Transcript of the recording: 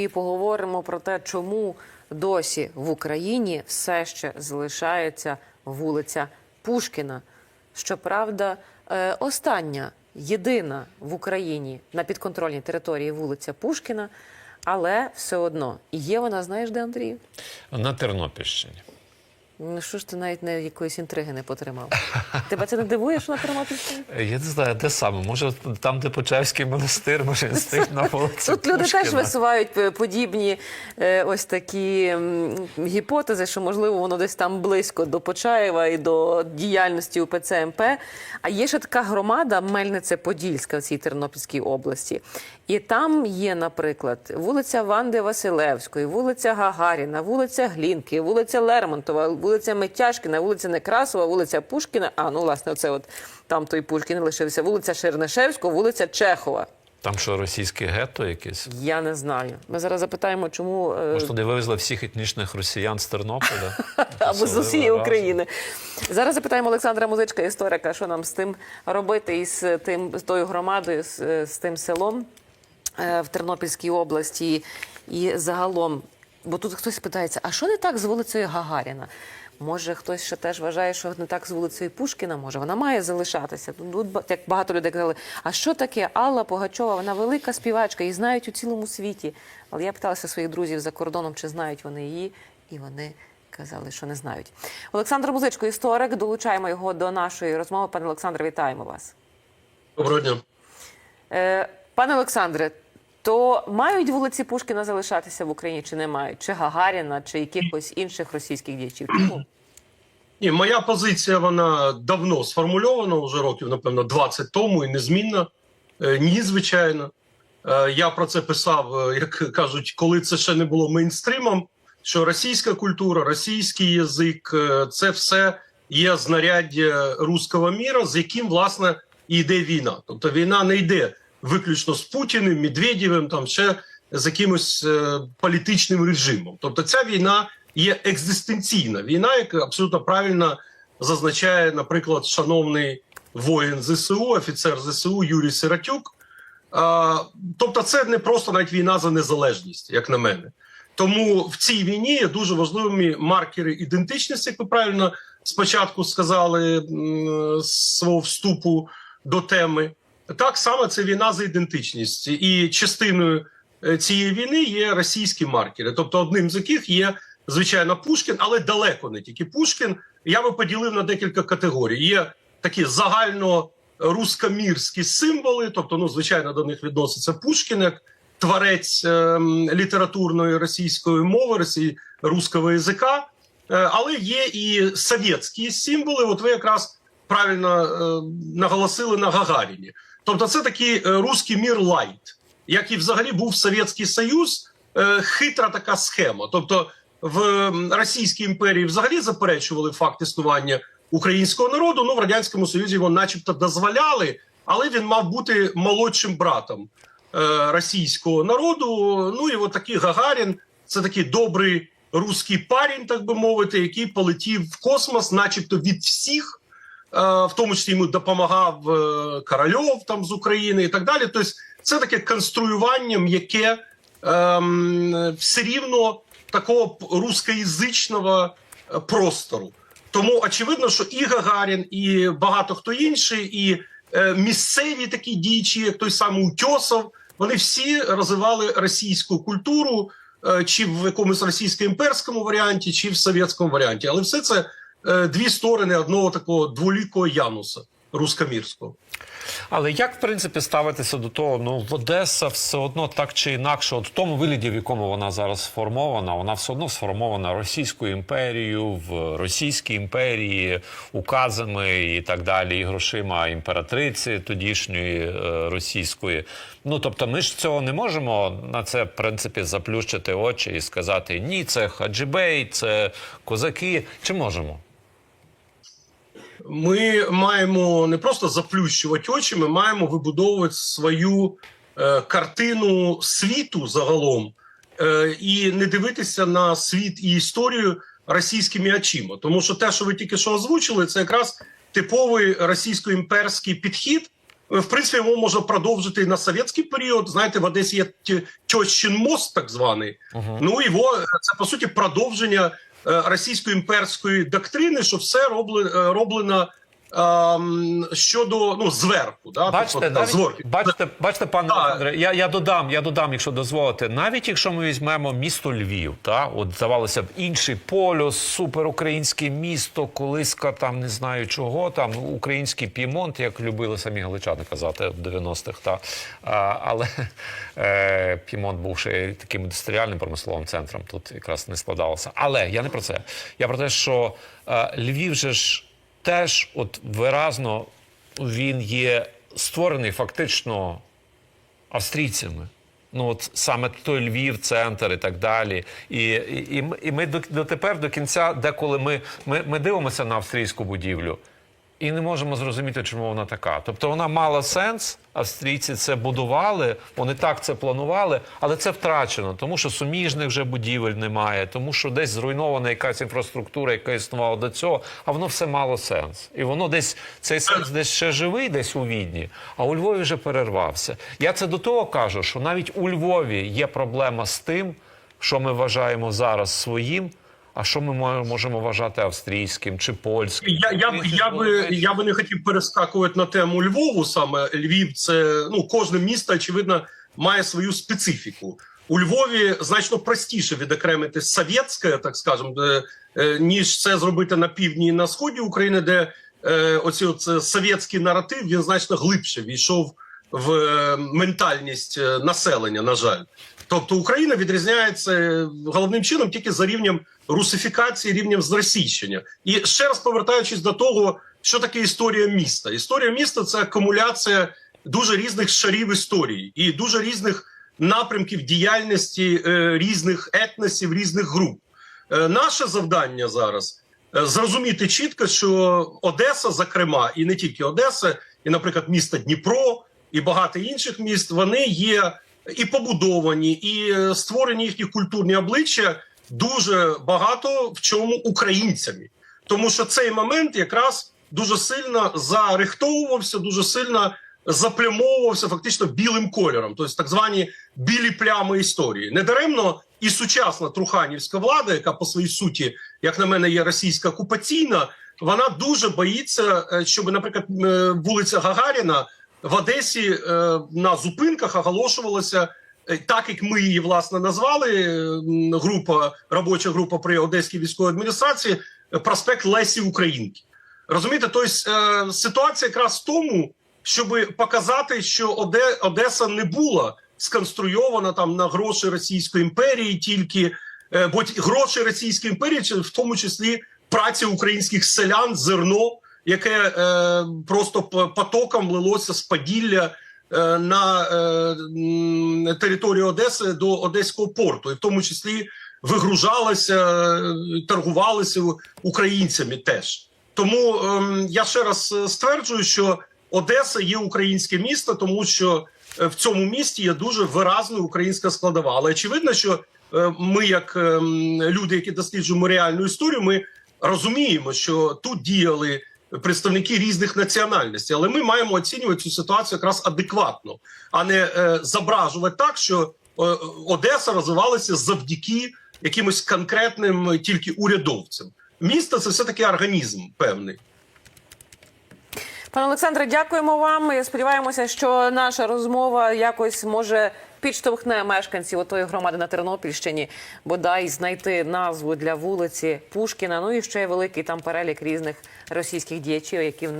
І поговоримо про те, чому досі в Україні все ще залишається вулиця Пушкіна. Щоправда, е, остання, єдина в Україні на підконтрольній території вулиця Пушкіна, але все одно і є вона, знаєш, де Андрій? На Тернопільщині. Ну що ж ти навіть не якоїсь інтриги не потримав? Тебе це не дивує, що на Тернопільщині? Я не знаю, де саме. Може, там, де Почаївський монастир, може він стоїть на вулиці. Тут люди Пушкіна. теж висувають е, подібні е, ось такі гіпотези, що можливо воно десь там близько до Почаєва і до діяльності УПЦ МП. А є ще така громада Мельнице-Подільська в цій Тернопільській області. І там є, наприклад, вулиця Ванди Василевської, вулиця Гагаріна, вулиця Глінки, вулиця Лермонтова, вулиця Митяшкіна, вулиця Некрасова, вулиця Пушкіна. А ну власне, оце от там той Пушкін лишився. Вулиця Чернишевського, вулиця Чехова. Там що, російське гетто якесь? Я не знаю. Ми зараз запитаємо, чому е, Може, туди вивезли всіх етнічних росіян з Тернополя? або з усієї? України. Зараз запитаємо Олександра Музичка, історика, що нам з тим робити із тим з тою громадою, з, з тим селом е, в Тернопільській області і загалом. Бо тут хтось питається, а що не так з вулицею Гагаріна? Може, хтось ще теж вважає, що не так з вулицею Пушкіна, може, вона має залишатися. Тут, як багато людей казали, а що таке Алла Пугачова? Вона велика співачка, її знають у цілому світі. Але я питалася своїх друзів за кордоном, чи знають вони її, і вони казали, що не знають. Олександр Музичко, історик, долучаємо його до нашої розмови. Пане Олександре, вітаємо вас. Доброго дня. Е, пане Олександре, то мають вулиці Пушкіна залишатися в Україні чи не мають? Чи Гагаріна, чи якихось інших російських діячів? Чому? Ні, моя позиція вона давно сформульована, вже років, напевно, 20 тому і незмінна. Е, Ні, звичайно. Е, Я про це писав, е, як кажуть, коли це ще не було мейнстримом. Що російська культура, російський язик це все є знаряддя руського міра, з яким власне і йде війна. Тобто війна не йде виключно з Путіним, Медведєвим, там ще з якимось е, політичним режимом. Тобто, ця війна є екзистенційна війна, яка абсолютно правильно зазначає, наприклад, шановний воїн ЗСУ, офіцер ЗСУ Юрій Сиротюк. А, тобто, це не просто навіть війна за незалежність, як на мене. Тому в цій війні є дуже важливими маркери ідентичності, як ви правильно спочатку сказали з свого вступу до теми. Так само це війна за ідентичність, і частиною е, цієї війни є російські маркери, тобто одним з яких є звичайно Пушкін, але далеко не тільки Пушкін. Я би поділив на декілька категорій. Є такі загально рускомірські символи, тобто, ну звичайно, до них відноситься Пушкін як творець ем, літературної російської мови, росії руського язика. Е, але є і совєтські символи. От ви якраз правильно е, наголосили на Гагаріні. Тобто, це такий е, руський мір лайт, як і взагалі був Совєтський Союз, е, хитра така схема. Тобто, в Російській імперії взагалі заперечували факт існування українського народу. Ну в радянському союзі його, начебто, дозволяли, але він мав бути молодшим братом російського народу. Ну і от такий Гагарін це такий добрий руський парень, так би мовити, який полетів в космос, начебто від всіх, в тому числі йому допомагав е, Корольов там з України і так далі. Тобто, це таке конструювання, яке ем, все рівно такого рускоязичного е, простору. Тому очевидно, що і Гагарін, і багато хто інший, і е, місцеві такі діячі, як той самий Утьосов, вони всі розвивали російську культуру, е, чи в якомусь російсько-імперському варіанті, чи в совєтському варіанті. Але все це е, дві сторони одного такого дволікого януса рускомірського. Але як, в принципі, ставитися до того? Ну, Одеса все одно так чи інакше, от в тому вигляді, в якому вона зараз сформована, вона все одно сформована Російською імперією, в Російській імперії, указами і так далі, і грошима імператриці тодішньої е, російської. Ну тобто, ми ж цього не можемо на це, в принципі, заплющити очі і сказати ні, це хаджибей, це козаки. Чи можемо? Ми маємо не просто заплющувати очі, ми маємо вибудовувати свою е, картину світу загалом е, і не дивитися на світ і історію російськими очима. Тому що те, що ви тільки що озвучили, це якраз типовий російсько-імперський підхід, В принципі, його можна продовжити і на совєтський період. Знаєте, в Одесі є Тьощин мост, так званий. Ну його е, це по суті продовження е, російської імперської доктрини, що все е, роблено щодо ну зверху. Да? Бачите, Тобто, навіть, зверху. бачите, бачите, пане. Олександре, я, я додам, я додам, якщо дозволите. Навіть якщо ми візьмемо місто Львів, та от здавалося б, інший полюс, суперукраїнське місто, колиска там не знаю чого, там ну, український пімонт, як любили самі галичани казати в 90-х. Та а, але е, пімонт був ще таким індустріальним промисловим центром. Тут якраз не складалося. Але я не про це. Я про те, що е, Львів же ж теж от виразно він є створений фактично австрійцями. Ну, от саме той Львів, центр і так далі. І, і, і ми- дотепер до кінця, деколи ми, ми, ми дивимося на австрійську будівлю і не можемо зрозуміти, чому вона така. Тобто вона мала сенс, австрійці це будували, вони так це планували, але це втрачено, тому що суміжних вже будівель немає, тому що десь зруйнована якась інфраструктура, яка існувала до цього, а воно все мало сенс. І воно десь цей сенс десь ще живий, десь у Відні, а у Львові вже перервався. Я це до того кажу, що навіть у Львові є проблема з тим, що ми вважаємо зараз своїм. А що ми можемо вважати австрійським чи польським? Я, я, я, би, я би не хотів перескакувати на тему Львову. Саме Львів, це ну кожне місто, очевидно, має свою специфіку. У Львові значно простіше відокремити совєтське, так скажемо, е, ніж це зробити на півдні і на сході України, де е, оці оце совєтський наратив він значно глибше війшов в е, ментальність е, населення. На жаль, тобто Україна відрізняється е, головним чином тільки за рівнем русифікації, рівнем зросійщення. І ще раз повертаючись до того, що таке історія міста. Історія міста це акумуляція дуже різних шарів історії і дуже різних напрямків діяльності е, різних етносів, різних груп. Е, наше завдання зараз зрозуміти чітко, що Одеса, зокрема, і не тільки Одеса, і, наприклад, місто Дніпро, і багато інших міст, вони є і побудовані, і е, створені їхні культурні обличчя дуже багато в чому українцями. Тому що цей момент якраз дуже сильно зарихтовувався, дуже сильно заплямовувався фактично білим кольором, тобто так звані білі плями історії. Недаремно і сучасна труханівська влада, яка по своїй суті, як на мене, є російська окупаційна, вона дуже боїться, е, щоб, наприклад, е, вулиця Гагаріна в Одесі е, на зупинках оголошувалася. е, Так як ми її власне назвали, е, група робоча група при Одеській військовій адміністрації, проспект Лесі Українки. Розумієте, тобто ситуація якраз в тому, щоб показати, що Оде, Одеса не була сконструйована там на гроші Російської імперії, тільки бо гроші Російської імперії, в тому числі праця українських селян, зерно, яке е, просто потоком лилося з Поділля е, на е, територію Одеси до Одеського порту, і в тому числі вигружалося, е, торгувалося українцями теж. Тому ем, я ще раз е, стверджую, що Одеса є українське місто, тому що е, в цьому місті є дуже виразною українська складова. Але очевидно, що е, ми, як ем, люди, які досліджуємо реальну історію, ми розуміємо, що тут діяли представники різних національностей, але ми маємо оцінювати цю ситуацію якраз адекватно, а не е, зображувати так, що е, Одеса розвивалася завдяки якимось конкретним тільки урядовцям. Місто це все таки організм певний. Пане Олександре, дякуємо вам. Сподіваємося, що наша розмова якось може підштовхне мешканців отої громади на Тернопільщині, бодай знайти назву для вулиці Пушкіна. Ну і ще великий там перелік різних російських діячів, які в